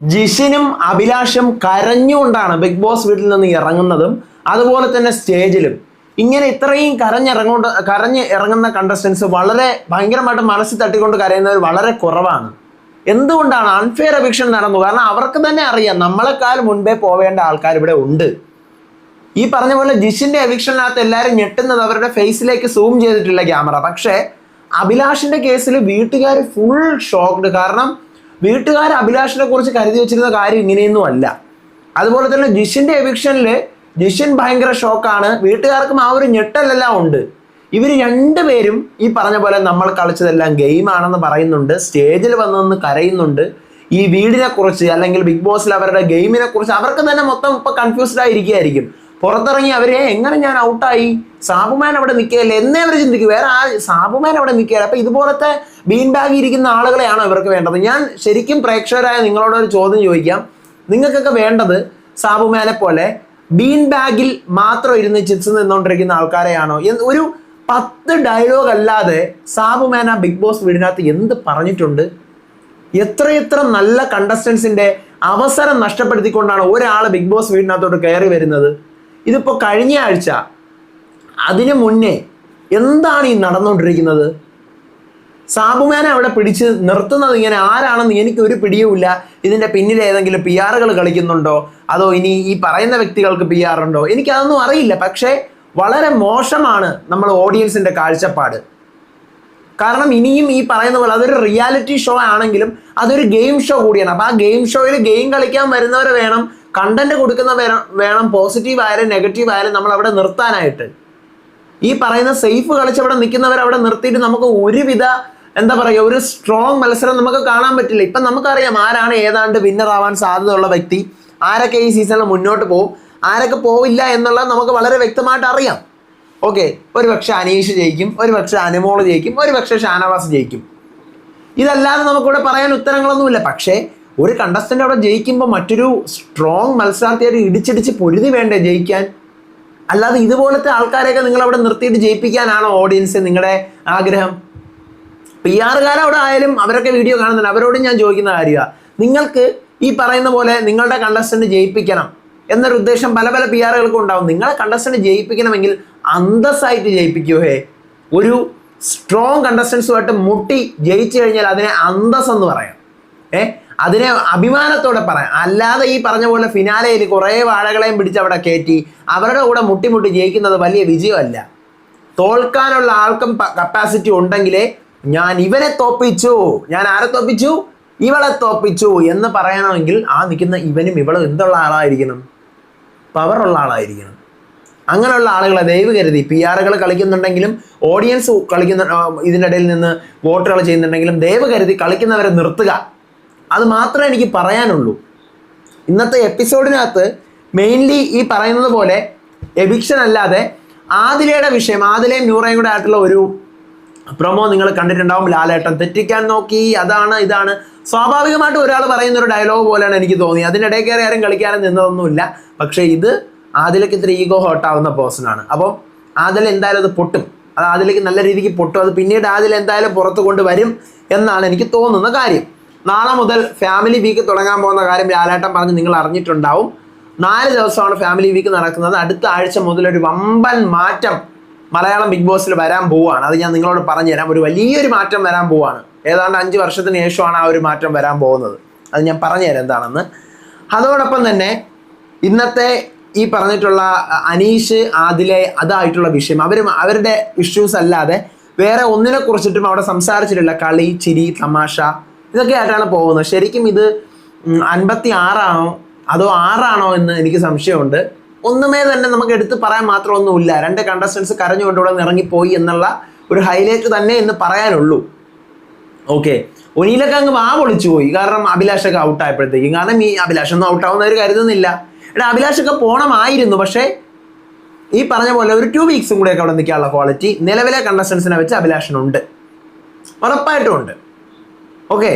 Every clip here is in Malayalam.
ജിഷിനും അഭിലാഷും കരഞ്ഞുകൊണ്ടാണ് ബിഗ് ബോസ് വീട്ടിൽ നിന്ന് ഇറങ്ങുന്നതും അതുപോലെ തന്നെ സ്റ്റേജിലും. ഇങ്ങനെ ഇത്രയും കരഞ്ഞിറങ്ങോണ്ട് കരഞ്ഞ് ഇറങ്ങുന്ന കണ്ടസ്റ്റൻസ് വളരെ ഭയങ്കരമായിട്ട് മനസ്സിൽ തട്ടിക്കൊണ്ട് കരയുന്നവർ വളരെ കുറവാണ്. എന്തുകൊണ്ടാണ് അൺഫെയർ എവിക്ഷൻ നടന്നു? കാരണം അവർക്ക് തന്നെ അറിയാം നമ്മളെക്കാൾ മുൻപേ പോവേണ്ട ആൾക്കാർ ഇവിടെ ഉണ്ട്. ഈ പറഞ്ഞ പോലെ ജിഷിന്റെ എവിക്ഷനകത്ത് എല്ലാവരും ഞെട്ടുന്നത് അവരുടെ ഫേസിലേക്ക് സൂം ചെയ്തിട്ടുള്ള ക്യാമറ പക്ഷേ അഭിലാഷിന്റെ കേസിൽ വീട്ടുകാർ ഫുൾ ഷോക്ക്ഡ് കാരണം വീട്ടുകാർ അഭിലാഷിനെ കുറിച്ച് കരുതി വെച്ചിരുന്ന കാര്യം ഇങ്ങനെയൊന്നും അല്ല. അതുപോലെ തന്നെ ജിഷിന്റെ എവിക്ഷനിൽ ജിഷിൻ ഭയങ്കര ഷോക്കാണ് വീട്ടുകാർക്കും ആ ഒരു ഞെട്ടലെല്ലാം ഉണ്ട്. ഇവർ രണ്ടുപേരും ഈ പറഞ്ഞ പോലെ നമ്മൾ കളിച്ചതെല്ലാം ഗെയിമാണെന്ന് പറയുന്നുണ്ട്. സ്റ്റേജിൽ വന്ന് കരയുന്നുണ്ട്. ഈ വീടിനെ കുറിച്ച് അല്ലെങ്കിൽ ബിഗ് ബോസിൽ അവരുടെ ഗെയിമിനെ കുറിച്ച് അവർക്ക് തന്നെ മൊത്തം ഇപ്പൊ കൺഫ്യൂസ്ഡ് ആയിരിക്കുകയായിരിക്കും. പുറത്തിറങ്ങി അവരെ എങ്ങനെ ഞാൻ ഔട്ടായി? സാബുമാൻ അവിടെ നിൽക്കുകയല്ലേ? എന്നേ അവർ ചിന്തിക്കും. വേറെ ആ സാബുമാൻ അവിടെ നിൽക്കുകയല്ല? അപ്പം ഇതുപോലത്തെ ബീൻ ബാഗ് ഇരിക്കുന്ന ആളുകളെയാണോ ഇവർക്ക് വേണ്ടത്? ഞാൻ ശരിക്കും പ്രേക്ഷകരായ നിങ്ങളോട് ഒരു ചോദ്യം ചോദിക്കാം. നിങ്ങൾക്കൊക്കെ വേണ്ടത് സാബുമാനെ പോലെ ബീൻ ബാഗിൽ മാത്രം ഇരുന്ന് ചിപ്സ് നിന്നുകൊണ്ടിരിക്കുന്ന ആൾക്കാരെയാണോ? ഒരു പത്ത് ഡയലോഗ് അല്ലാതെ സാബുമാൻ ആ ബിഗ് ബോസ് വീടിനകത്ത് എന്ത് പറഞ്ഞിട്ടുണ്ട്? എത്രയെത്ര നല്ല കണ്ടസ്റ്റൻസിന്റെ അവസരം നഷ്ടപ്പെടുത്തിക്കൊണ്ടാണ് ഒരാൾ ബിഗ് ബോസ് വീടിനകത്തോട്ട് കയറി വരുന്നത്? ഇതിപ്പോൾ കഴിഞ്ഞ ആഴ്ച അതിനു മുന്നേ എന്താണ് ഈ നടന്നുകൊണ്ടിരിക്കുന്നത് സാബുമാനെ അവിടെ പിടിച്ച് നിർത്തുന്നത് ഇങ്ങനെ ആരാണെന്ന് എനിക്ക് ഒരു പിടിയുമില്ല ഇതിന്റെ പിന്നിൽ ഏതെങ്കിലും പി ആറുകൾ കളിക്കുന്നുണ്ടോ? അതോ ഇനി ഈ പറയുന്ന വ്യക്തികൾക്ക് പി ആർ ഉണ്ടോ? എനിക്കതൊന്നും അറിയില്ല. പക്ഷേ വളരെ മോശമാണ് നമ്മൾ ഓഡിയൻസിന്റെ കാഴ്ചപ്പാട്. കാരണം ഇനിയും ഈ പറയുന്ന പോലെ അതൊരു റിയാലിറ്റി ഷോ ആണെങ്കിലും അതൊരു ഗെയിം ഷോ കൂടിയാണ്. അപ്പോൾ ആ ഗെയിം ഷോയിൽ ഗെയിം കളിക്കാൻ വരുന്നവരെ വേണം കണ്ടന്റ് കൊടുക്കുന്ന വേണം പോസിറ്റീവ് ആയാലും നെഗറ്റീവ് ആയാലും നമ്മൾ അവിടെ നിർത്താനായിട്ട്. ഈ പറയുന്ന സേഫ് കളിച്ച് അവിടെ നിൽക്കുന്നവർ അവിടെ നിർത്തിയിട്ട് നമുക്ക് ഒരുവിധ എന്താ പറയുക ഒരു സ്ട്രോങ് മത്സരം നമുക്ക് കാണാൻ പറ്റില്ല. ഇപ്പം നമുക്കറിയാം ആരാണ് ഏതാണ്ട് വിന്നർ ആവാൻ സാധ്യതയുള്ള വ്യക്തി. ആരൊക്കെ ഈ സീസണിൽ മുന്നോട്ട് പോകും? ആരൊക്കെ പോവില്ല എന്നുള്ളത് നമുക്ക് വളരെ വ്യക്തമായിട്ട് അറിയാം. ഓക്കെ ഒരു പക്ഷെ അനീഷ് ജയിക്കും ഒരു പക്ഷെ അനുമോൾ ജയിക്കും ഒരു പക്ഷെ ഷാനവാസ് ജയിക്കും. ഇതല്ലാതെ നമുക്കിവിടെ പറയാൻ ഉത്തരങ്ങളൊന്നുമില്ല. പക്ഷേ ഒരു കണ്ടസ്റ്റന്റ് അവിടെ ജയിക്കുമ്പോൾ മറ്റൊരു സ്ട്രോങ് മത്സരാർത്ഥിയായിട്ട് ഇടിച്ചിടിച്ച് പൊരുതി വേണ്ടേ ജയിക്കാൻ? അല്ലാതെ ഇതുപോലത്തെ ആൾക്കാരെയൊക്കെ നിങ്ങൾ അവിടെ നിർത്തിയിട്ട് ജയിപ്പിക്കാനാണോ ഓഡിയൻസ് നിങ്ങളുടെ ആഗ്രഹം? പി ആറുകാർ അവിടെ ആയാലും അവരൊക്കെ വീഡിയോ കാണുന്നുണ്ട്. അവരോടും ഞാൻ ചോദിക്കുന്ന കാര്യമാണ് നിങ്ങൾക്ക് ഈ പറയുന്ന പോലെ നിങ്ങളുടെ കണ്ടസ്റ്റന്റ് ജയിപ്പിക്കണം എന്നൊരു ഉദ്ദേശം പല പല പി ആറുകൾക്കും ഉണ്ടാവും. നിങ്ങളെ കണ്ടസ്റ്റന്റ് ജയിപ്പിക്കണമെങ്കിൽ അന്തസ്സായിട്ട് ജയിപ്പിക്കൂ ഹേ. ഒരു സ്ട്രോങ് കണ്ടസ്റ്റൻസുമായിട്ട് മുട്ടി ജയിച്ചു കഴിഞ്ഞാൽ അതിനെ അന്തസ് എന്ന് പറയാം. ഏ? അതിനെ അഭിമാനത്തോടെ പറയാം അല്ലാതെ ഈ പറഞ്ഞ പോലെ ഫിനാലയിൽ കുറേ വാഴകളെയും പിടിച്ച് അവിടെ കയറ്റി അവരുടെ കൂടെ മുട്ടി മുട്ടി ജയിക്കുന്നത് വലിയ വിജയമല്ല. തോൽക്കാനുള്ള ആൾക്കും കപ്പാസിറ്റി ഉണ്ടെങ്കിലേ ഞാൻ ഇവനെ തോപ്പിച്ചു. ഞാൻ ആരെ തോപ്പിച്ചു? ഇവളെ തോപ്പിച്ചു എന്ന് പറയണമെങ്കിൽ ആ നിൽക്കുന്ന ഇവനും ഇവളും എന്തുള്ള ആളായിരിക്കണം? പവറുള്ള ആളായിരിക്കണം. അങ്ങനെയുള്ള ആളുകളെ ദയവ് കരുതി. പി ആറുകൾ കളിക്കുന്നുണ്ടെങ്കിലും ഓഡിയൻസ് കളിക്കുന്ന ഇതിനിടയിൽ നിന്ന് വോട്ടുകൾ ചെയ്യുന്നുണ്ടെങ്കിലും ദയവ് കരുതി കളിക്കുന്നവരെ നിർത്തുക. അത് മാത്രമേ എനിക്ക് പറയാനുള്ളൂ. ഇന്നത്തെ എപ്പിസോഡിനകത്ത് മെയിൻലി ഈ പറയുന്നത് പോലെ എവിക്ഷൻ അല്ലാതെ ആദിലയുടെ വിഷയം ആദിലയും നൂറയും കൂടെ ആയിട്ടുള്ള ഒരു പ്രൊമോ നിങ്ങൾ കണ്ടിട്ടുണ്ടാവും. ലാലേട്ടൻ തെറ്റിക്കാൻ നോക്കി അതാണ് ഇതാണ്. സ്വാഭാവികമായിട്ട് ഒരാൾ പറയുന്ന ഒരു ഡയലോഗ് പോലെയാണ് എനിക്ക് തോന്നി അതിനിടയിൽ കയറി ആരും കളിക്കാനും നിന്നതൊന്നുമില്ല. പക്ഷേ ഇത് ആദിലേക്ക് ഇത്തിരി ഈഗോ ഹോട്ടാവുന്ന പേഴ്സണാണ് അപ്പം ആദിൽ എന്തായാലും അത് പൊട്ടും. അത് ആദിലേക്ക് നല്ല രീതിക്ക് പൊട്ടും. അത് പിന്നീട് ആദിൽ എന്തായാലും പുറത്ത് കൊണ്ടുവരും എന്നാണ് എനിക്ക് തോന്നുന്ന കാര്യം. നാളെ മുതൽ ഫാമിലി വീക്ക് തുടങ്ങാൻ പോകുന്ന കാര്യം ലാലേട്ടൻ പറഞ്ഞ് നിങ്ങൾ അറിഞ്ഞിട്ടുണ്ടാവും. നാല് ദിവസമാണ് ഫാമിലി വീക്ക് നടക്കുന്നത്. അടുത്ത ആഴ്ച മുതൽ ഒരു വമ്പൻ മാറ്റം മലയാളം ബിഗ് ബോസിൽ വരാൻ പോവുകയാണ്. അത് ഞാൻ നിങ്ങളോട് പറഞ്ഞു തരാം ഒരു വലിയൊരു മാറ്റം വരാൻ പോവുകയാണ്. ഏതാണ്ട് അഞ്ച് വർഷത്തിന് ശേഷമാണ് ആ ഒരു മാറ്റം വരാൻ പോകുന്നത്. അത് ഞാൻ പറഞ്ഞു പറഞ്ഞുതരാം എന്താണെന്ന്. അതോടൊപ്പം തന്നെ ഇന്നത്തെ ഈ പറഞ്ഞിട്ടുള്ള അനീഷ് ആദിലെ അതായിട്ടുള്ള വിഷയം. അവർ അവരുടെ ഇഷ്യൂസ് അല്ലാതെ വേറെ ഒന്നിനെ കുറിച്ചിട്ടും അവിടെ സംസാരിച്ചിട്ടില്ല. കളി ചിരി തമാശ ഇതൊക്കെ ആയിട്ടാണ് പോകുന്നത്. ശരിക്കും ഇത് അൻപത്തി ആറാണോ അതോ ആറാണോ എന്ന് എനിക്ക് സംശയമുണ്ട്. ഒന്നുമേ തന്നെ നമുക്ക് എടുത്ത് പറയാൻ മാത്രമൊന്നുമില്ല. രണ്ട് കണ്ടസ്റ്റൻസ് കരഞ്ഞുകൊണ്ട് ഇവിടെ ഇറങ്ങിപ്പോയി എന്നുള്ള ഒരു ഹൈലൈറ്റ് തന്നെ എന്ന് പറയാനുള്ളൂ. ഓക്കെ ഒനിയിലൊക്കെ അങ്ങ് വാ പൊളിച്ചു പോയി. കാരണം അഭിലാഷൊക്കെ ഔട്ടായപ്പോഴത്തേക്കും കാരണം ഈ അഭിലാഷ് ഒന്നും ഔട്ടാവുന്നവർ കരുതുന്നില്ല. എടാ അഭിലാഷൊക്കെ പോണമായിരുന്നു. പക്ഷേ ഈ പറഞ്ഞ പോലെ ഒരു ടു വീക്സും കൂടെയൊക്കെ അവിടെ നിൽക്കാനുള്ള ക്വാളിറ്റി നിലവിലെ കണ്ടസ്റ്റൻസിനെ വെച്ച് അഭിലാഷനുണ്ട്. ഉറപ്പായിട്ടും ഉണ്ട്. ഓക്കെ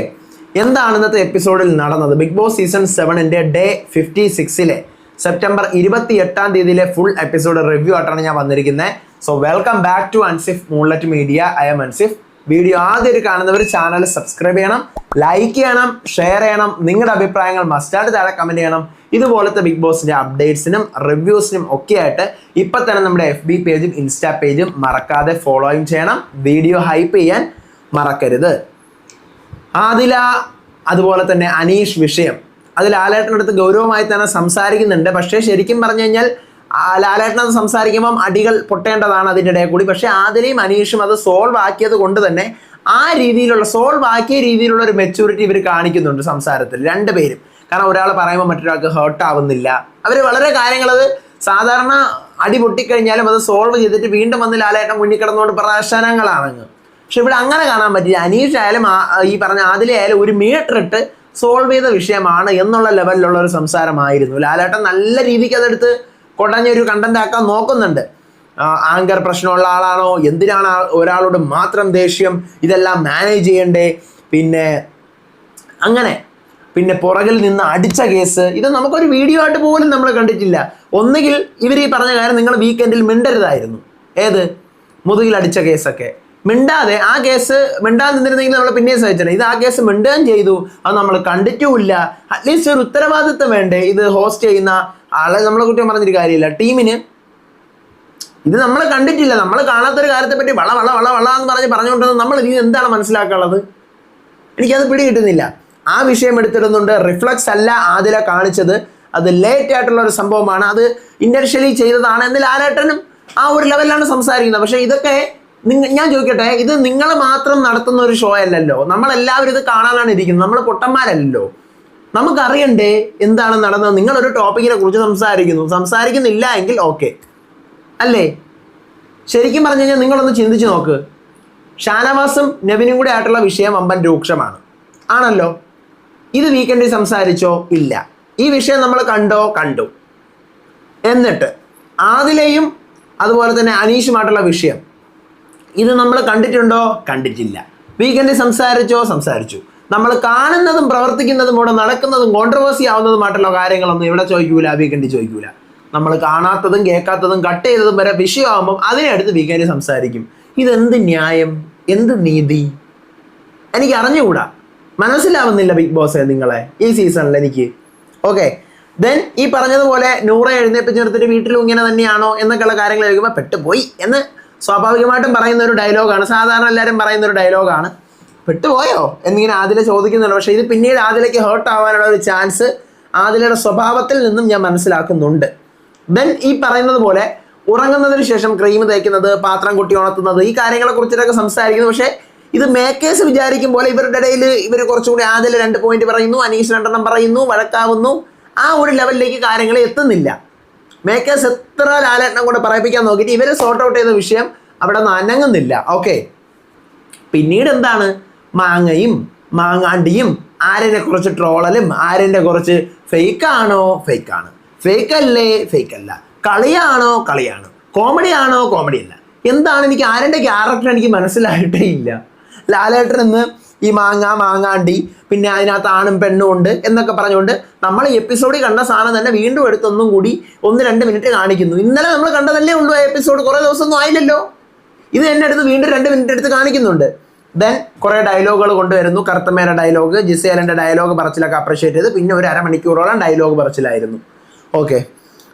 എന്താണ് ഇന്നത്തെ എപ്പിസോഡിൽ നടന്നത്? ബിഗ് ബോസ് സീസൺ സെവനിന്റെ ഡേ ഫിഫ്റ്റി സിക്സിലെ സെപ്റ്റംബർ ഇരുപത്തി എട്ടാം തീയതിയിലെ ഫുൾ എപ്പിസോഡ് റിവ്യൂ ആയിട്ടാണ് ഞാൻ വന്നിരിക്കുന്നത് so welcome back to Ansif moonlet media I am Ansif video ആദ്യം കാണുന്നവർ ചാനൽ സബ്സ്ക്രൈബ് ചെയ്യണം ലൈക്ക് ചെയ്യണം ഷെയർ ചെയ്യണം. നിങ്ങളുടെ അഭിപ്രായങ്ങൾ മസ്റ്റായിട്ട് താഴെ കമന്റ് ചെയ്യണം. ഇതുപോലത്തെ ബിഗ് ബോസിന്റെ അപ്ഡേറ്റ്സിനും റിവ്യൂസിനും ഒക്കെ ആയിട്ട് ഇപ്പൊ തന്നെ നമ്മുടെ എഫ് ബി പേജും ഇൻസ്റ്റാ പേജും മറക്കാതെ ഫോളോയും ചെയ്യണം. വീഡിയോ ഹൈപ്പ് ചെയ്യാൻ മറക്കരുത്. ആദില അതുപോലെ തന്നെ അനീഷ് വിഷയം. അത് അടുത്ത് ഗൗരവമായി തന്നെ സംസാരിക്കുന്നുണ്ട്. പക്ഷേ ശരിക്കും പറഞ്ഞു കഴിഞ്ഞാൽ അത് സംസാരിക്കുമ്പം അടികൾ പൊട്ടേണ്ടതാണ് അതിന്റെ ഇടയിൽ കൂടി. പക്ഷേ ആദിലയും അനീഷും അത് സോൾവ് ആക്കിയത് കൊണ്ട് തന്നെ ആ രീതിയിലുള്ള സോൾവ് ആക്കിയ രീതിയിലുള്ള ഒരു മെച്യൂരിറ്റി ഇവർ കാണിക്കുന്നുണ്ട് സംസാരത്തിൽ രണ്ടുപേരും കാരണം ഒരാൾ പറയുമ്പോൾ മറ്റൊരാൾക്ക് ഹേർട്ട് ആവുന്നില്ല. അവർ വളരെ കാര്യങ്ങളത് സാധാരണ അടി പൊട്ടിക്കഴിഞ്ഞാലും അത് സോൾവ് ചെയ്തിട്ട് വീണ്ടും വന്ന് ലാലേട്ടൻ മുന്നിൽ കിടന്നുകൊണ്ട് പ്രദർശനങ്ങളാണങ്ങ് പക്ഷെ ഇവിടെ അങ്ങനെ കാണാൻ പറ്റില്ല. അനീഷ് ആയാലും ഈ പറഞ്ഞ ആദിലെ ആയാലും ഒരു മീറ്റർ ഇട്ട് സോൾവ് ചെയ്ത വിഷയമാണ് എന്നുള്ള ലെവലിലുള്ള ഒരു സംസാരമായിരുന്നു. ലാലേട്ടൻ നല്ല രീതിക്ക് അതെടുത്ത് കൊടഞ്ഞൊരു കണ്ടന്റ് ആക്കാൻ നോക്കുന്നുണ്ട്. ആങ്കർ പ്രശ്നമുള്ള ആളാണോ? എന്തിനാണ് ഒരാളോട് മാത്രം ദേഷ്യം? ഇതെല്ലാം മാനേജ് ചെയ്യണ്ടേ? പിന്നെ അങ്ങനെ. പിന്നെ പുറകിൽ നിന്ന് അടിച്ച കേസ്. ഇത് നമുക്കൊരു വീഡിയോ ആയിട്ട് പോലും നമ്മൾ കണ്ടിട്ടില്ല. ഒന്നുകിൽ ഇവർ ഈ പറഞ്ഞ കാര്യം നിങ്ങൾ വീക്കെൻഡിൽ മിണ്ടരുതായിരുന്നു. ഏത്? മുതുകിൽ അടിച്ച കേസൊക്കെ. മിണ്ടാതെ ആ കേസ് മിണ്ടാതെ നിന്നിരുന്നെങ്കിൽ നമ്മൾ പിന്നെയും സഹിച്ചത് ഇത് ആ കേസ് മിണ്ടുകയും ചെയ്തു. അത് നമ്മൾ കണ്ടിട്ടുമില്ല. അറ്റ്ലീസ്റ്റ് ഒരു ഉത്തരവാദിത്വം വേണ്ടേ? ഇത് ഹോസ്റ്റ് ചെയ്യുന്ന ആളെ നമ്മളെ കുറ്റം പറഞ്ഞൊരു കാര്യമില്ല. ടീമിന് ഇത് നമ്മൾ കണ്ടിട്ടില്ല. നമ്മൾ കാണാത്തൊരു കാര്യത്തെ പറ്റി വള വള വള വള എന്ന് പറഞ്ഞ് പറഞ്ഞുകൊണ്ടിരുന്നത് നമ്മൾ ഇനി എന്താണ് മനസ്സിലാക്കാനുള്ളത്? എനിക്കത് പിടി കിട്ടുന്നില്ല ആ വിഷയം എടുത്തിടുന്നുണ്ട്. റിഫ്ലക്സ് അല്ല ആദില കാണിച്ചത്. അത് ലേറ്റ് ആയിട്ടുള്ള ഒരു സംഭവമാണ്. അത് ഇന്റൻഷ്യലി ചെയ്തതാണ്. എന്ന് ലാലേട്ടനും ആ ഒരു ലെവലിലാണ് സംസാരിക്കുന്നത്. പക്ഷേ ഇതൊക്കെ ഞാൻ ചോദിക്കട്ടെ ഇത് നിങ്ങൾ മാത്രം നടത്തുന്ന ഒരു ഷോ അല്ലല്ലോ? നമ്മളെല്ലാവരും ഇത് കാണാനാണ് ഇരിക്കുന്നത്. നമ്മൾ പൊട്ടന്മാരല്ലല്ലോ? നമുക്കറിയണ്ടേ എന്താണ് നടന്നത്? നിങ്ങളൊരു ടോപ്പിക്കിനെ കുറിച്ച് സംസാരിക്കുന്നു. സംസാരിക്കുന്നില്ല എങ്കിൽ ഓക്കെ അല്ലേ? ശരിക്കും പറഞ്ഞു കഴിഞ്ഞാൽ നിങ്ങളൊന്ന് ചിന്തിച്ച് നോക്ക്. ഷാനവാസും നവിനും കൂടെ ആയിട്ടുള്ള വിഷയം അമ്പൻ രൂക്ഷമാണ്. ആണല്ലോ? ഇത് വീക്കെൻഡിൽ സംസാരിച്ചോ? ഇല്ല. ഈ വിഷയം നമ്മൾ കണ്ടോ? കണ്ടു. എന്നിട്ട് ആദിലെയും അതുപോലെ തന്നെ അനീഷുമായിട്ടുള്ള വിഷയം. ഇത് നമ്മൾ കണ്ടിട്ടുണ്ടോ? കണ്ടിട്ടില്ല. വീക്കെൻഡ് സംസാരിച്ചോ? സംസാരിച്ചു. നമ്മൾ കാണുന്നതും പ്രവർത്തിക്കുന്നതും കൂടെ നടക്കുന്നതും കോൺട്രവേഴ്സി ആവുന്നതുമായിട്ടുള്ള കാര്യങ്ങളൊന്നും ഇവിടെ ചോദിക്കൂല വീക്കെൻഡ് ചോദിക്കൂല. നമ്മൾ കാണാത്തതും കേൾക്കാത്തതും കട്ട് ചെയ്തതും വരെ വിഷയം വിഷയമാകുമ്പം അതിനടുത്ത് വീക്കെൻഡിൽ സംസാരിക്കും. ഇതെന്ത് ന്യായം? എന്ത് നീതി? എനിക്ക് അറിഞ്ഞുകൂടാ. മനസ്സിലാവുന്നില്ല ബിഗ് ബോസ് നിങ്ങളെ ഈ സീസണിൽ എനിക്ക്. ഓക്കെ ദെൻ ഈ പറഞ്ഞതുപോലെ നൂറെ എഴുന്നേപ്പിച്ച് നിർത്തിയിട്ട് വീട്ടിലും ഇങ്ങനെ തന്നെയാണോ എന്നൊക്കെയുള്ള കാര്യങ്ങൾ കേൾക്കുമ്പോൾ പെട്ടുപോയി എന്ന് സ്വാഭാവികമായിട്ടും പറയുന്ന ഒരു ഡയലോഗാണ്. സാധാരണ എല്ലാവരും പറയുന്ന ഒരു ഡയലോഗാണ്. പെട്ടുപോയോ? എന്നിങ്ങനെ ആദില ചോദിക്കുന്നുണ്ട്. പക്ഷേ ഇത് പിന്നീട് ആദിലേക്ക് ഹേർട്ട് ആവാനുള്ള ഒരു ചാൻസ് ആദിലയുടെ സ്വഭാവത്തിൽ നിന്നും ഞാൻ മനസ്സിലാക്കുന്നുണ്ട്. ദെൻ ഈ പറയുന്നത് പോലെ ഉറങ്ങുന്നതിന് ശേഷം ക്രീം തേക്കുന്നത് പാത്രം കുട്ടി ഉണർത്തുന്നത് ഈ കാര്യങ്ങളെ കുറിച്ചിട്ടൊക്കെ സംസാരിക്കുന്നു. പക്ഷേ ഇത് മേക്കേഴ്സ് വിചാരിക്കും പോലെ ഇവരുടെ ഇടയിൽ ഇവർ കുറച്ചുകൂടി ആദ്യം രണ്ട് പോയിന്റ് പറയുന്നു അനീഷ് രണ്ടെണ്ണം പറയുന്നു വഴക്കാവുന്നു. ആ ഒരു ലെവലിലേക്ക് കാര്യങ്ങൾ എത്തുന്നില്ല. മേക്കേഴ്സ് എത്ര ലാലേട്ടനം കൊണ്ട് പറയിപ്പിക്കാൻ നോക്കിയിട്ട് ഇവരെ സോർട്ട് ഔട്ട് ചെയ്ത വിഷയം അവിടെ നിന്ന് അനങ്ങുന്നില്ല. ഓക്കെ പിന്നീട് എന്താണ്? മാങ്ങയും മാങ്ങാണ്ടിയും ആരെ കുറച്ച് ട്രോളലും ആരെ കുറച്ച് ഫേക്കാണോ ഫേക്കാണ് ഫേക്ക് ആണ്. ഫേക്ക് അല്ലേ? ഫേക്ക് അല്ല. കളിയാണോ? കളിയാണ്. കോമഡി ആണോ? കോമഡി അല്ല. എന്താണ് എനിക്ക് ആര്യന്റെ ക്യാരക്ടർ എനിക്ക് മനസ്സിലായിട്ടേ ഇല്ല. ലാലേട്ടൻ എന്ന് ഈ മാങ്ങ മാങ്ങാണ്ടി പിന്നെ അതിനകത്ത് ആണും പെണ്ണും ഉണ്ട് എന്നൊക്കെ പറഞ്ഞുകൊണ്ട് നമ്മൾ ഈ എപ്പിസോഡിൽ കണ്ട സാധനം തന്നെ വീണ്ടും എടുത്തൊന്നും കൂടി ഒന്ന് രണ്ട് മിനിറ്റ് കാണിക്കുന്നു. ഇന്നലെ നമ്മൾ കണ്ടതല്ലേ ഉള്ളൂ ആ എപ്പിസോഡ് കുറേ ദിവസമൊന്നും ആയില്ലല്ലോ. ഇത് എന്നെ എടുത്ത് വീണ്ടും രണ്ട് മിനിറ്റ് എടുത്ത് കാണിക്കുന്നുണ്ട്. ദെൻ കുറേ ഡയലോഗുകൾ കൊണ്ടുവരുന്നു. കറുത്തമ്മേരുടെ ഡയലോഗ് ജിസേലന്റെ ഡയലോഗ് പറച്ചിലൊക്കെ അപ്രിഷ്യേറ്റ് ചെയ്ത് പിന്നെ ഒരു അരമണിക്കൂറോളം ഡയലോഗ് പറച്ചിലായിരുന്നു. ഓക്കെ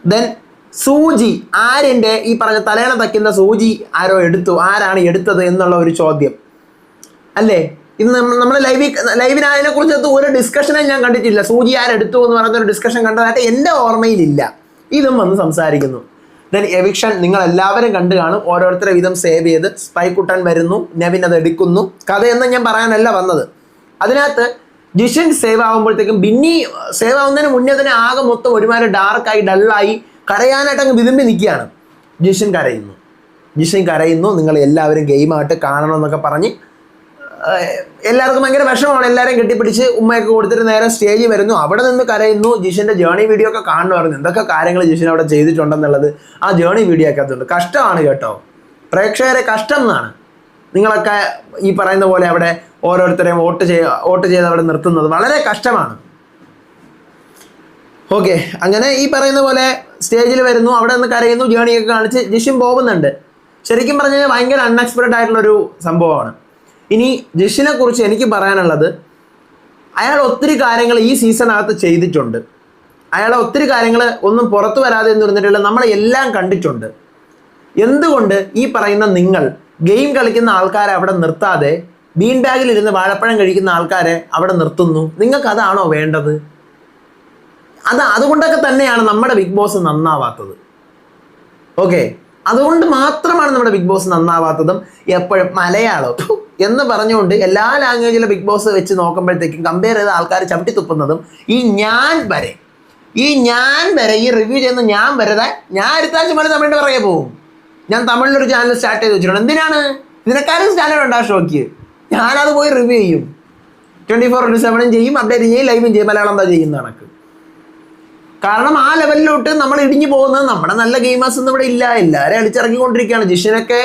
ദെൻ സൂചി ആരിന്റെ ഈ പറഞ്ഞ തലേണ തയ്ക്കുന്ന സൂചി ആരോ എടുത്തു ആരാണ് എടുത്തത് എന്നുള്ള ഒരു ചോദ്യം. അല്ലേ? ഇന്ന് നമ്മൾ ലൈവിൽ ലൈവിന് അതിനെ കുറിച്ച് ഒരു ഡിസ്കഷനും ഞാൻ കണ്ടിട്ടില്ല. സൂചി ആരെടുത്തു എന്ന് പറയുന്ന ഒരു ഡിസ്കഷൻ കണ്ടതായിട്ട് എന്റെ ഓർമ്മയിലില്ല. ഇതും വന്ന് സംസാരിക്കുന്നു. ദെൻ എവിക്ഷൻ നിങ്ങൾ എല്ലാവരും കണ്ടു കാണും. ഓരോരുത്തരെ വിധം സേവ് ചെയ്ത് സ്പൈക്കുട്ടൻ വരുന്നു നെവിൻ അത് എടുക്കുന്നു. കഥയെന്ന് ഞാൻ പറയാനല്ല വന്നത്. അതിനകത്ത് ജിഷൻ സേവ് ആകുമ്പോഴത്തേക്കും ബിന്നി സേവ് ആവുന്നതിന് മുന്നേ തന്നെ ആകെ മൊത്തം ഒരുമാതിരി ഡാർക്കായി ഡള്ളായി കരയാനായിട്ട് അങ്ങ് വിതുമ്പി നിൽക്കുകയാണ്. ജിഷൻ കരയുന്നു. ജിഷൻ കരയുന്നു. നിങ്ങൾ എല്ലാവരും ഗെയിമായിട്ട് കാണണം എന്നൊക്കെ പറഞ്ഞ് എല്ലാവർക്കും ഭയങ്കര വിഷമമാണ്. എല്ലാവരും കെട്ടിപ്പിടിച്ച് ഉമ്മയൊക്കെ കൊടുത്തിട്ട് നേരെ സ്റ്റേജിൽ വരുന്നു. അവിടെ നിന്ന് കരയുന്നു. ജിഷിന്റെ ജേണി വീഡിയോ ഒക്കെ കാണുമായിരുന്നു എന്തൊക്കെ കാര്യങ്ങൾ ജിഷിൻ അവിടെ ചെയ്തിട്ടുണ്ടെന്നുള്ളത് ആ ജേണി വീഡിയോ ഒക്കെ അതുണ്ട് കഷ്ടമാണ് കേട്ടോ. പ്രേക്ഷകരെ കഷ്ടം എന്നാണ്. നിങ്ങളൊക്കെ ഈ പറയുന്ന പോലെ അവിടെ ഓരോരുത്തരെയും വോട്ട് ചെയ്യ വോട്ട് ചെയ്ത് അവിടെ നിർത്തുന്നത് വളരെ കഷ്ടമാണ്. ഓക്കെ. അങ്ങനെ ഈ പറയുന്ന പോലെ സ്റ്റേജിൽ വരുന്നു. അവിടെ നിന്ന് കരയുന്നു. ജേണിയൊക്കെ കാണിച്ച് ജിഷിൻ പോകുന്നുണ്ട് ശരിക്കും പറഞ്ഞു കഴിഞ്ഞാൽ ഭയങ്കര അൺഎക്സ്പെക്റ്റഡ് ആയിട്ടുള്ളൊരു സംഭവമാണ്. ഇനി ജിഷിനെ കുറിച്ച് എനിക്ക് പറയാനുള്ളത് അയാൾ ഒത്തിരി കാര്യങ്ങൾ ഈ സീസണകത്ത് ചെയ്തിട്ടുണ്ട്. അയാളെ ഒത്തിരി കാര്യങ്ങൾ ഒന്നും പുറത്തു വരാതെ എന്ന് പറഞ്ഞിട്ടില്ല നമ്മളെ എല്ലാം കണ്ടിട്ടുണ്ട്. എന്തുകൊണ്ട് ഈ പറയുന്ന നിങ്ങൾ ഗെയിം കളിക്കുന്ന ആൾക്കാരെ അവിടെ നിർത്താതെ ബീൻ ബാഗിൽ ഇരുന്ന് വാഴപ്പഴം കഴിക്കുന്ന ആൾക്കാരെ അവിടെ നിർത്തുന്നു? നിങ്ങൾക്ക് അതാണോ വേണ്ടത്? അത് അതുകൊണ്ടൊക്കെ തന്നെയാണ് നമ്മുടെ ബിഗ് ബോസ് നന്നാവാത്തത്. ഓക്കെ? അതുകൊണ്ട് മാത്രമാണ് നമ്മുടെ ബിഗ് ബോസ് നന്നാവാത്തതും എപ്പോഴും മലയാളം. എന്ന് പറഞ്ഞുകൊണ്ട് എല്ലാ ലാംഗ്വേജിലെ ബിഗ് ബോസ് വെച്ച് നോക്കുമ്പോഴത്തേക്കും കമ്പയർ ചെയ്ത ആൾക്കാർ ചവിട്ടി തുപ്പുന്നതും ഈ ഞാൻ വരെ. ഈ ഞാൻ വരെ ഈ റിവ്യൂ ചെയ്യുന്ന ഞാൻ വരെ ഞാൻ അടുത്താഴ്ച മുതൽ തമിഴിന്റെ പുറകെ പോകും. ഞാൻ തമിഴിലൊരു ചാനൽ സ്റ്റാർട്ട് ചെയ്ത് വെച്ചിട്ടുണ്ട്. എന്തിനാണ്? ഇതിനെക്കാളും ചാനൽ ഉണ്ടാ ഷോക്ക് ഞാനത് പോയി റിവ്യൂ ചെയ്യും. ട്വന്റി ഫോർ ഇന്റു സെവനും ചെയ്യും അപ്ഡേറ്റ് ചെയ്യും ലൈവും ചെയ്യും മലയാളം എന്താ ചെയ്യുന്ന കണക്ക്? കാരണം ആ ലെവലിലോട്ട് നമ്മൾ ഇടിഞ്ഞു പോകുന്നത് നമ്മുടെ നല്ല ഗെയിമേഴ്സ് ഒന്നും ഇവിടെ ഇല്ല. എല്ലാവരും അടിച്ചിറങ്ങിക്കൊണ്ടിരിക്കുകയാണ് ജിഷിനൊക്കെ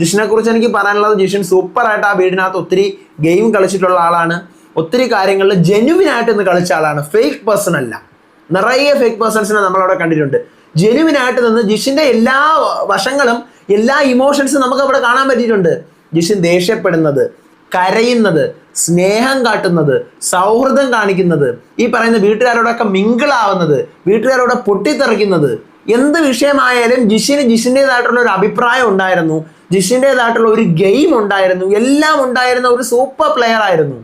ജിഷിനെ കുറിച്ച് എനിക്ക് പറയാനുള്ളത് ജിഷൻ സൂപ്പറായിട്ട് ആ വീടിനകത്ത് ഒത്തിരി ഗെയിം കളിച്ചിട്ടുള്ള ആളാണ്. ഒത്തിരി കാര്യങ്ങളിൽ ജെനുവിൻ ആയിട്ട് ഇന്ന് കളിച്ച ആളാണ്. ഫേക്ക് പേഴ്സൺ അല്ല. നിറയെ ഫേക്ക് പേഴ്സൺസിനെ നമ്മളവിടെ കണ്ടിട്ടുണ്ട്. ജെനുവിൻ ആയിട്ട് നിന്ന് ജിഷിന്റെ എല്ലാ വശങ്ങളും എല്ലാ ഇമോഷൻസും നമുക്ക് അവിടെ കാണാൻ പറ്റിയിട്ടുണ്ട്. ജിഷിൻ ദേഷ്യപ്പെടുന്നത് കരയുന്നത് സ്നേഹം കാട്ടുന്നത് സൗഹൃദം കാണിക്കുന്നത് ഈ പറയുന്ന വീട്ടുകാരോടൊക്കെ മിങ്കിളാവുന്നത് വീട്ടുകാരോടെ പൊട്ടിത്തെറിക്കുന്നത് എന്ത് വിഷയമായാലും ജിഷിന് ജിഷിന്റെതായിട്ടുള്ള ഒരു അഭിപ്രായം ഉണ്ടായിരുന്നു. ജിഷിന്റെതായിട്ടുള്ള ഒരു ഗെയിം ഉണ്ടായിരുന്നു. എല്ലാം ഉണ്ടായിരുന്ന ഒരു സൂപ്പർ പ്ലെയർ ആയിരുന്നു.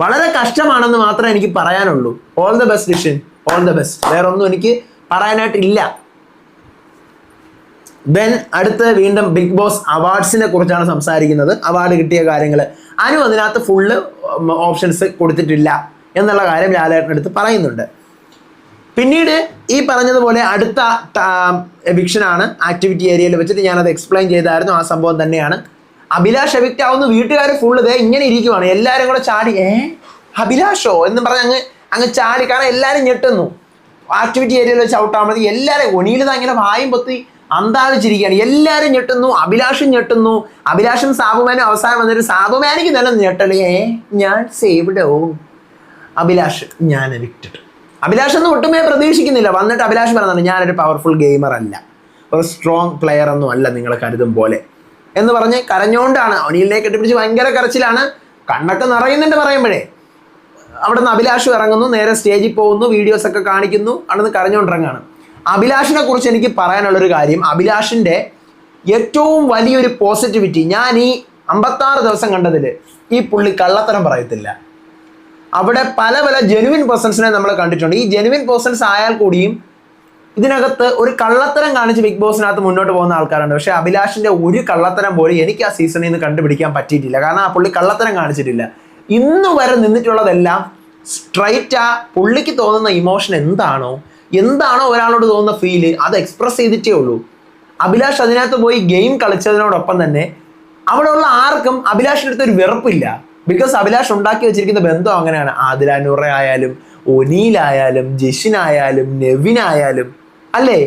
വളരെ കഷ്ടമാണെന്ന് മാത്രമേ എനിക്ക് പറയാനുള്ളൂ. All the best Jishin. All the best വേറെ ഒന്നും എനിക്ക് പറയാനായിട്ടില്ല ദെൻ അടുത്ത് വീണ്ടും ബിഗ് ബോസ് അവാർഡ്സിനെ കുറിച്ചാണ് സംസാരിക്കുന്നത്. അവാർഡ് കിട്ടിയ കാര്യങ്ങൾ. അനു അതിനകത്ത് ഫുള്ള് ഓപ്ഷൻസ് കൊടുത്തിട്ടില്ല. എന്നുള്ള കാര്യം ലാലേട്ടൻ അടുത്ത് പറയുന്നുണ്ട്. പിന്നീട് ഈ പറഞ്ഞതുപോലെ അടുത്ത എവിക്ഷനാണ് ആക്ടിവിറ്റി ഏരിയയിൽ വെച്ചിട്ട് ഞാനത് എക്സ്പ്ലെയിൻ ചെയ്തായിരുന്നു. ആ സംഭവം തന്നെയാണ്. അഭിലാഷ് എവിക്റ്റ് ആവുന്ന. വീട്ടുകാർ ഫുള്ള് ഇതേ ഇങ്ങനെ ഇരിക്കുവാണ്. എല്ലാവരും കൂടെ ചാടി ഏ അഭിലാഷോ? എന്ന് പറഞ്ഞ് അങ്ങ് അങ്ങ് ചാടി. കാരണം എല്ലാവരും ഞെട്ടുന്നു. ആക്ടിവിറ്റി ഏരിയയിൽ വെച്ച് ഔട്ട് മതി എല്ലാവരും ഒണിയിൽ ഇങ്ങനെ വായും പൊത്തി അന്താളിച്ചിരിക്കുകയാണ്. എല്ലാവരും ഞെട്ടുന്നു. അഭിലാഷും ഞെട്ടുന്നു. അഭിലാഷും സാബുമാനും അവസാനം വന്നിട്ട് സാബുമാനിക്ക് തന്നെ ഞെട്ടലേ. ഞാൻ സേവ്ഡോ അഭിലാഷ് ഞാൻ എവിക്റ്റഡ് അഭിലാഷ് ഒന്നും ഒട്ടുമേ പ്രതീക്ഷിക്കുന്നില്ല. വന്നിട്ട് അഭിലാഷ് പറയുന്നുണ്ട് ഞാനൊരു പവർഫുൾ ഗെയിമർ അല്ല. ഒരു സ്ട്രോങ് പ്ലെയർ ഒന്നും അല്ല നിങ്ങൾ കരുതും പോലെ. എന്ന് പറഞ്ഞ് കരഞ്ഞുകൊണ്ടാണ് അവനിയിലേക്ക് കെട്ടിപ്പിടിച്ച് ഭയങ്കര കരച്ചിലാണ്. കണ്ണൊക്കെ നിറയുന്നുണ്ട് പറയുമ്പോഴേ. അവിടെ നിന്ന് അഭിലാഷ് ഇറങ്ങുന്നു നേരെ സ്റ്റേജിൽ പോകുന്നു വീഡിയോസ് ഒക്കെ കാണിക്കുന്നു അവിടെ നിന്ന് കരഞ്ഞുകൊണ്ടിറങ്ങാണ് അഭിലാഷിനെ കുറിച്ച് എനിക്ക് പറയാനുള്ളൊരു കാര്യം അഭിലാഷിന്റെ ഏറ്റവും വലിയൊരു പോസിറ്റിവിറ്റി ഞാൻ ഈ അമ്പത്താറ് ദിവസം കണ്ടതിൽ ഈ പുള്ളി കള്ളത്തരം പറയത്തില്ല. അവിടെ പല പല ജെനുവിൻ പേഴ്സൺസിനെ നമ്മൾ കണ്ടിട്ടുണ്ട്. ഈ ജെനുവിൻ പേഴ്സൺസ് ആയാൽ കൂടിയും ഇതിനകത്ത് ഒരു കള്ളത്തരം കാണിച്ച് ബിഗ് ബോസിനകത്ത് മുന്നോട്ട് പോകുന്ന ആൾക്കാരുണ്ട്. പക്ഷേ അഭിലാഷിന്റെ ഒരു കള്ളത്തരം പോലും എനിക്ക് ആ സീസണിൽ നിന്ന് കണ്ടുപിടിക്കാൻ പറ്റിയിട്ടില്ല. കാരണം ആ പുള്ളി കള്ളത്തരം കാണിച്ചിട്ടില്ല. ഇന്ന് വരെ നിന്നിട്ടുള്ളതെല്ലാം സ്ട്രൈറ്റ് ആ പുള്ളിക്ക് തോന്നുന്ന ഇമോഷൻ എന്താണോ എന്താണോ ഒരാളോട് തോന്നുന്ന ഫീൽ അത് എക്സ്പ്രസ് ചെയ്തിട്ടേ ഉള്ളൂ. അഭിലാഷ് അതിനകത്ത് പോയി ഗെയിം കളിച്ചതിനോടൊപ്പം തന്നെ അവിടെയുള്ള ആർക്കും അഭിലാഷിന്റെ അടുത്ത് ഒരു വെറുപ്പില്ല. ബിക്കോസ് അഭിലാഷ് ഉണ്ടാക്കി വെച്ചിരിക്കുന്ന ബന്ധം അങ്ങനെയാണ്. ആദില നൂറ ആയാലും ഒനീലായാലും ജഷിനായാലും നെവിനായാലും അല്ലേ?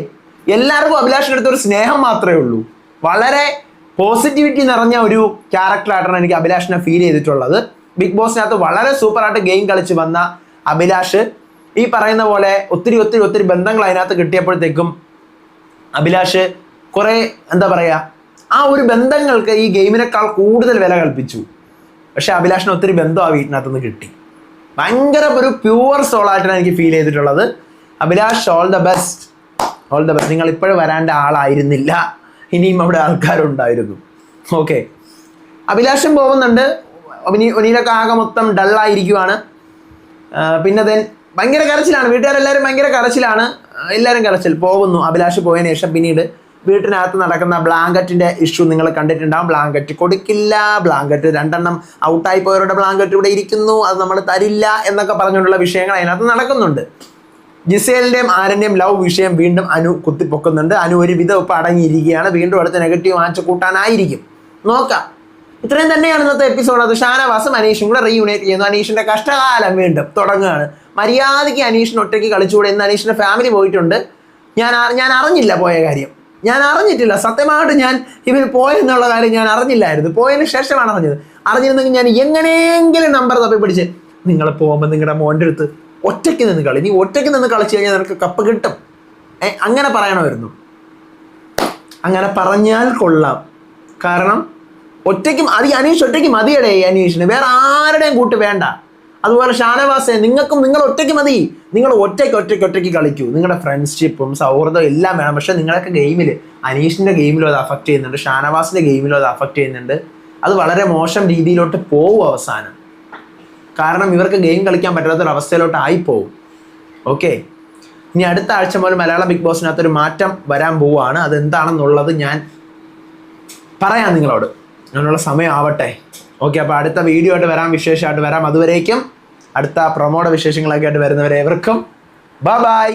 എല്ലാവർക്കും അഭിലാഷിന്റെ അടുത്ത് ഒരു സ്നേഹം മാത്രമേ ഉള്ളൂ. വളരെ പോസിറ്റിവിറ്റി നിറഞ്ഞ ഒരു ക്യാരക്ടറായിട്ടാണ് എനിക്ക് അഭിലാഷിനെ ഫീൽ ചെയ്തിട്ടുള്ളത്. ബിഗ് ബോസിനകത്ത് വളരെ സൂപ്പറായിട്ട് ഗെയിം കളിച്ച് വന്ന അഭിലാഷ്. ഈ പറയുന്ന പോലെ ഒത്തിരി ഒത്തിരി ഒത്തിരി ബന്ധങ്ങൾ അതിനകത്ത് കിട്ടിയപ്പോഴത്തേക്കും അഭിലാഷ് കുറേ എന്താ പറയുക ആ ഒരു ബന്ധങ്ങൾക്ക് ഈ ഗെയിമിനേക്കാൾ കൂടുതൽ വില കൽപ്പിച്ചു. പക്ഷെ അഭിലാഷിന് ഒത്തിരി ബന്ധം ആ വീട്ടിനകത്ത് നിന്ന് കിട്ടി. ഭയങ്കര ഒരു പ്യുവർ സോളായിട്ടാണ് എനിക്ക് ഫീൽ ചെയ്തിട്ടുള്ളത്. Abhilash all the best all the best നിങ്ങൾ ഇപ്പോഴും വരാണ്ട ആളായിരുന്നില്ല. ഇനിയും അവിടെ ആൾക്കാരുണ്ടായിരുന്നു. ഓക്കെ അഭിലാഷും പോകുന്നുണ്ട്. ഒനി ഒനിയിലൊക്കെ ആകെ മൊത്തം ഡള്ളായിരിക്കുവാണ് പിന്നെ ദെൻ ഭയങ്കര കരച്ചിലാണ്. വീട്ടുകാരെല്ലാവരും ഭയങ്കര കരച്ചിലാണ്. എല്ലാവരും കരച്ചിൽ. പോകുന്നു. അഭിലാഷ് പോയതിനു ശേഷം പിന്നീട് വീട്ടിനകത്ത് നടക്കുന്ന ബ്ലാങ്കറ്റിന്റെ ഇഷ്യൂ നിങ്ങൾ കണ്ടിട്ടുണ്ടാവും. ബ്ലാങ്കറ്റ് കൊടുക്കില്ല. ബ്ലാങ്കറ്റ് രണ്ടെണ്ണം ഔട്ടായി പോയവരുടെ ബ്ലാങ്കറ്റ് ഇവിടെ ഇരിക്കുന്നു. അത് നമ്മൾ തരില്ല എന്നൊക്കെ പറഞ്ഞുകൊണ്ടുള്ള വിഷയങ്ങൾ അതിനകത്ത് നടക്കുന്നുണ്ട്. ജിസേലിന്റെയും ആരന്റെയും ലവ് വിഷയം വീണ്ടും അനു കുത്തിപ്പൊക്കുന്നുണ്ട്. അനു ഒരു വിധം ഇപ്പം അടങ്ങിയിരിക്കുകയാണ്. വീണ്ടും അടുത്ത നെഗറ്റീവ് ആച്ച് കൂട്ടാനായിരിക്കും. നോക്കാം. ഇത്രയും തന്നെയാണ് ഇന്നത്തെ എപ്പിസോഡ്. അത് ഷാനവാസും അനീഷും കൂടെ റീയൂണേറ്റ് ചെയ്യുന്നു. അനീഷിന്റെ കഷ്ടകാലം വീണ്ടും തുടങ്ങുകയാണ്. മര്യാദയ്ക്ക് അനീഷിന് ഒറ്റയ്ക്ക് കളിച്ചുകൂടെ ഇന്ന് അനീഷിന്റെ ഫാമിലി പോയിട്ടുണ്ട്. ഞാൻ ഞാൻ അറിഞ്ഞില്ല പോയ കാര്യം. ഞാൻ അറിഞ്ഞിട്ടില്ല. സത്യമായിട്ട് ഞാൻ ഇവർ പോയെന്നുള്ള കാര്യം ഞാൻ അറിഞ്ഞില്ലായിരുന്നു. പോയതിന് ശേഷമാണ് അറിഞ്ഞത്. അറിഞ്ഞിരുന്നെങ്കിൽ ഞാൻ എങ്ങനെയെങ്കിലും നമ്പർ തപ്പി പിടിച്ച് നിങ്ങൾ പോകുമ്പോൾ നിങ്ങളുടെ മോന്റെ അടുത്ത് ഒറ്റയ്ക്ക് നിന്ന് കളി. നീ ഒറ്റയ്ക്ക് നിന്ന് കളിച്ചു കഴിഞ്ഞാൽ നിനക്ക് കപ്പ് കിട്ടും. ഏ അങ്ങനെ പറയണമായിരുന്നു. അങ്ങനെ പറഞ്ഞാൽ കൊള്ളാം. കാരണം ഒറ്റയ്ക്കും അത് അനീഷ് ഒറ്റയ്ക്ക് മതിയടേ അനീഷിന്. വേറെ ആരുടെയും കൂട്ട് വേണ്ട. അതുപോലെ ഷാനവാസെ നിങ്ങൾക്കും നിങ്ങൾ ഒറ്റയ്ക്ക് മതി. നിങ്ങൾ ഒറ്റയ്ക്ക് ഒറ്റയ്ക്ക് ഒറ്റയ്ക്ക് കളിക്കൂ. നിങ്ങളുടെ ഫ്രണ്ട്ഷിപ്പും സൗഹൃദവും എല്ലാം വേണം. പക്ഷെ നിങ്ങളൊക്കെ ഗെയിമിൽ അനീഷിന്റെ ഗെയിമിലും അത് അഫക്റ്റ് ചെയ്യുന്നുണ്ട്. ഷാനവാസിന്റെ ഗെയിമിലും അത് അഫക്റ്റ് ചെയ്യുന്നുണ്ട്. അത് വളരെ മോശം രീതിയിലോട്ട് പോകും അവസാനം. കാരണം ഇവർക്ക് ഗെയിം കളിക്കാൻ പറ്റാത്തൊരവസ്ഥയിലോട്ട് ആയിപ്പോവും. ഓക്കെ ഇനി അടുത്ത ആഴ്ച മുതൽ മലയാളം ബിഗ് ബോസിനകത്ത് ഒരു മാറ്റം വരാൻ പോവുകയാണ്. അതെന്താണെന്നുള്ളത് ഞാൻ പറയാം നിങ്ങളോട്. അങ്ങനെയുള്ള സമയം ആവട്ടെ. ഓക്കെ അപ്പോൾ അടുത്ത വീഡിയോ ആയിട്ട് വരാം വിശേഷമായിട്ട് വരാം. അതുവരേക്കും അടുത്ത പ്രൊമോട വിശേഷങ്ങളൊക്കെ ആയിട്ട് വരുന്നവരെ എവർക്കും ബൈ